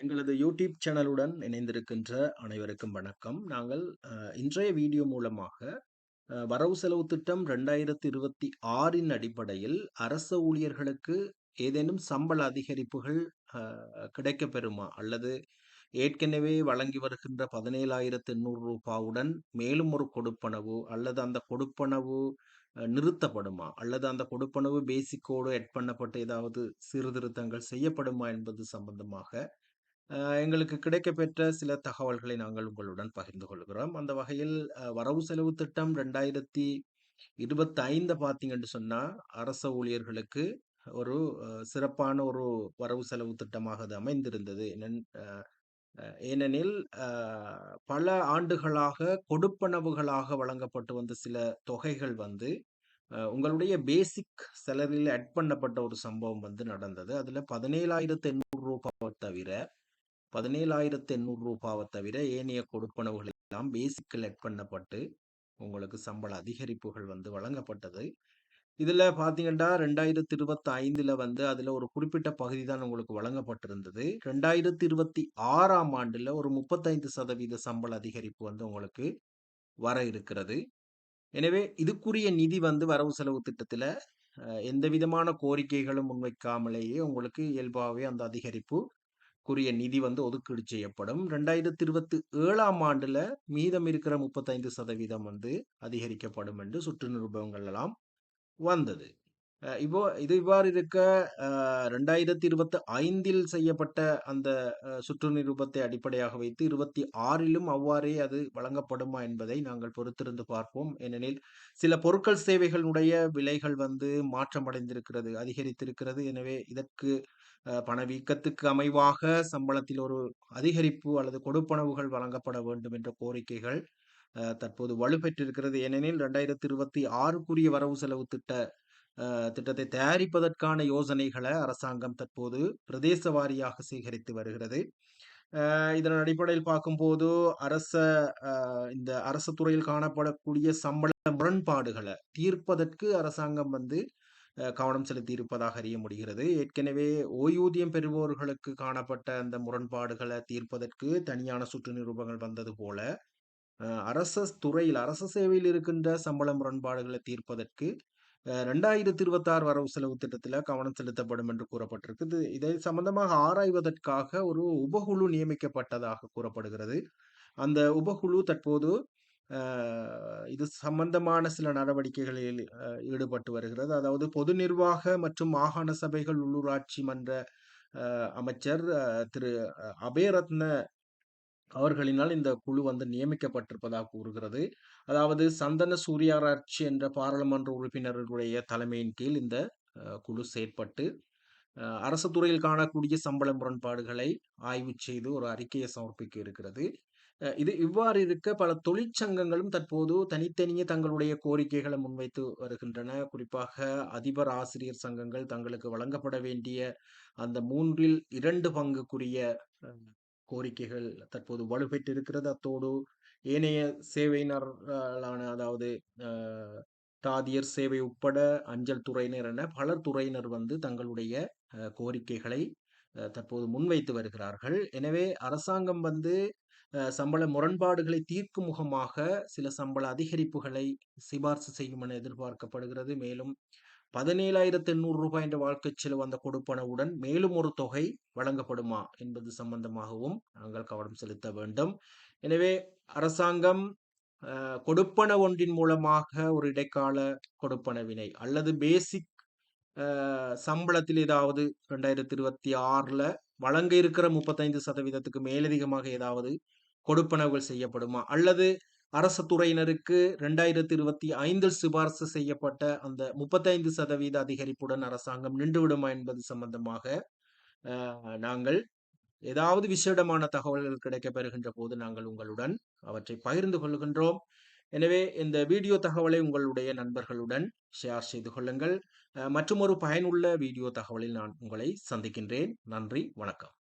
எங்களது யூடியூப் சேனலுடன் இணைந்திருக்கின்ற அனைவருக்கும் வணக்கம். நாங்கள் இன்றைய வீடியோ மூலமாக வரவு செலவு திட்டம் ரெண்டாயிரத்தி இருபத்தி ஆறின் அடிப்படையில் அரச ஊழியர்களுக்கு ஏதேனும் சம்பள அதிகரிப்புகள் கிடைக்க பெறுமா அல்லது ஏற்கனவே வழங்கி வருகின்ற பதினேழாயிரத்து எண்ணூறு ரூபாவுடன் மேலும் ஒரு கொடுப்பனவு அல்லது அந்த கொடுப்பனவு நிறுத்தப்படுமா? அல்லது அந்த கொடுப்பனவு பேசிக்கோடு எட் பண்ணப்பட்டு ஏதாவது சீர்திருத்தங்கள் செய்யப்படுமா என்பது சம்பந்தமாக எங்களுக்கு கிடைக்கப்பெற்ற சில தகவல்களை நாங்கள் உங்களுடன் பகிர்ந்து கொள்கிறோம். அந்த வகையில் வரவு செலவு திட்டம் ரெண்டாயிரத்தி இருபத்தி ஐந்து பார்த்தீங்கன்னு சொன்னால் அரச ஊழியர்களுக்கு ஒரு சிறப்பான ஒரு வரவு செலவு திட்டமாக அது அமைந்திருந்தது. ஏனெனில் பல ஆண்டுகளாக கொடுப்பனவுகளாக வழங்கப்பட்டு வந்த சில தொகைகள் வந்து உங்களுடைய பேசிக் செலரில் அட் பண்ணப்பட்ட ஒரு சம்பவம் வந்து நடந்தது. அதில் பதினேழாயிரத்து எண்ணூறு ரூபாய் தவிர பதினேழாயிரத்து எண்ணூறு ரூபாவை தவிர ஏனைய கொடுப்பனவுகள் எல்லாம் பேசிக்கில் எட் பண்ணப்பட்டு உங்களுக்கு சம்பள அதிகரிப்புகள் வந்து வழங்கப்பட்டது. இதில் பார்த்தீங்கன்னா ரெண்டாயிரத்தி இருபத்தி ஐந்தில் வந்து அதில் ஒரு குறிப்பிட்ட பகுதி தான் உங்களுக்கு வழங்கப்பட்டிருந்தது. ரெண்டாயிரத்தி இருபத்தி ஆறாம் ஆண்டில் ஒரு முப்பத்தைந்து சதவீத சம்பள அதிகரிப்பு வந்து உங்களுக்கு வர இருக்கிறது. எனவே இதுக்குரிய நிதி வந்து வரவு செலவு திட்டத்தில் எந்த விதமான கோரிக்கைகளும் முன்வைக்காமலேயே உங்களுக்கு இயல்பாகவே அந்த அதிகரிப்பு குரிய நிதி வந்து ஒதுக்கீடு செய்யப்படும். ரெண்டாயிரத்தி இருபத்தி ஏழாம் ஆண்டுல மீதம் இருக்கிற முப்பத்தைந்து சதவீதம் வந்து அதிகரிக்கப்படும் என்று சுற்று நிருபங்கள் எல்லாம் வந்தது. இப்போ இது இவ்வாறு இருக்க ரெண்டாயிரத்தி இருபத்தி ஐந்தில் செய்யப்பட்ட அந்த சுற்று நிரூபத்தை அடிப்படையாக வைத்து இருபத்தி ஆறிலும் அவ்வாறே அது வழங்கப்படுமா என்பதை நாங்கள் பொறுத்திருந்து பார்ப்போம். ஏனெனில் சில பொருட்கள் சேவைகளுடைய விலைகள் வந்து மாற்றமடைந்திருக்கிறது அதிகரித்திருக்கிறது. எனவே இதற்கு பணவீக்கத்துக்கு அமைவாக சம்பளத்தில் ஒரு அதிகரிப்பு அல்லது கொடுப்பனவுகள் வழங்கப்பட வேண்டும் என்ற கோரிக்கைகள் தற்போது வலுப்பெற்றிருக்கிறது. ஏனெனில் ரெண்டாயிரத்தி இருபத்தி ஆறுக்குரிய வரவு செலவு திட்ட திட்டத்தை தயாரிப்பதற்கான யோசனைகளை அரசாங்கம் தற்போது பிரதேச வாரியாக சேகரித்து வருகிறது. இதன் அடிப்படையில் பார்க்கும்போது அரச இந்த அரசு துறையில் காணப்படக்கூடிய சம்பள முரண்பாடுகளை தீர்ப்பதற்கு அரசாங்கம் வந்து கவனம் செலுத்தி இருப்பதாக அறிய முடிகிறது. ஏற்கனவே ஓய்வூதியம் பெறுபவர்களுக்கு காணப்பட்ட அந்த முரண்பாடுகளை தீர்ப்பதற்கு தனியான சுற்று நிரூபங்கள் வந்தது போல அரச துறையில் அரச சேவையில் இருக்கின்ற சம்பள முரண்பாடுகளை தீர்ப்பதற்கு ரெண்டாயிரத்தி இருபத்தாறு வரவு செலவு திட்டத்தில் கவனம் செலுத்தப்படும் என்று கூறப்பட்டிருக்குது. இதை சம்பந்தமாக ஆராய்வதற்காக ஒரு உபகுழு நியமிக்கப்பட்டதாக கூறப்படுகிறது. அந்த உபகுழு தற்போது இது சம்பந்தமான சில நடவடிக்கைகளில் ஈடுபட்டு வருகிறது. அதாவது பொது நிர்வாக மற்றும் மாகாண சபைகள் உள்ளூராட்சி மன்ற அமைச்சர் திரு அபயரத்ன அவர்களினால் இந்த குழு வந்து நியமிக்கப்பட்டிருப்பதாக கூறுகிறது. அதாவது சந்தன சூரியாராட்சி என்ற பாராளுமன்ற உறுப்பினர்களுடைய தலைமையின் கீழ் இந்த குழு செயற்பட்டு அரசு துறையில் காணக்கூடிய சம்பள முரண்பாடுகளை ஆய்வு செய்து ஒரு அறிக்கையை சமர்ப்பிக்க இருக்கிறது. இது இவ்வாறு இருக்க பல தொழிற்சங்கங்களும் தற்போது தனித்தனியே தங்களுடைய கோரிக்கைகளை முன்வைத்து வருகின்றன. குறிப்பாக அதிபர் ஆசிரியர் சங்கங்கள் தங்களுக்கு வழங்கப்பட வேண்டிய அந்த மூன்றில் இரண்டு பங்குக்குரிய கோரிக்கைகள் தற்போது வலுப்பெற்றிருக்கிறது அத்தோடு ஏனைய சேவையினரான அதாவது தாதியர் சேவை உட்பட அஞ்சல் துறையினர் என பல துறையினர் வந்து தங்களுடைய கோரிக்கைகளை தற்போது முன்வைத்து வருகிறார்கள். எனவே அரசாங்கம் வந்து சம்பள முரண்பாடுகளை தீர்க்கும் முகமாக சில சம்பள அதிகரிப்புகளை சிபார்சு செய்யும் என எதிர்பார்க்கப்படுகிறது. மேலும் பதினேழாயிரத்து எண்ணூறு ரூபாய் என்ற வாழ்க்கை செலவு அந்த கொடுப்பனவுடன் மேலும் ஒரு தொகை வழங்கப்படுமா என்பது சம்பந்தமாகவும் நாங்கள் கவனம் செலுத்த வேண்டும். எனவே அரசாங்கம் கொடுப்பன ஒன்றின் மூலமாக ஒரு இடைக்கால கொடுப்பனவினை அல்லது பேசிக் சம்பளத்தில் ஏதாவது ரெண்டாயிரத்தி இருபத்தி ஆறுல வழங்க இருக்கிற முப்பத்தைந்து சதவீதத்துக்கு மேலதிகமாக ஏதாவது கொடுப்பனவுகள் செய்யப்படுமா? அல்லது அரசு துறையினருக்கு ரெண்டாயிரத்தி இருபத்தி ஐந்தில் சிபார்சு செய்யப்பட்ட அந்த முப்பத்தைந்து சதவீத அதிகரிப்புடன் அரசாங்கம் நின்றுவிடுமா என்பது சம்பந்தமாக நாங்கள் ஏதாவது விசேடமான தகவல்கள் கிடைக்க பெறுகின்ற போது நாங்கள் உங்களுடன் அவற்றை பகிர்ந்து கொள்கின்றோம். எனவே இந்த வீடியோ தகவலை உங்களுடைய நண்பர்களுடன் ஷேர் செய்து கொள்ளுங்கள். மற்றும் ஒரு பயனுள்ள வீடியோ தகவலில் நான் உங்களை சந்திக்கின்றேன். நன்றி வணக்கம்.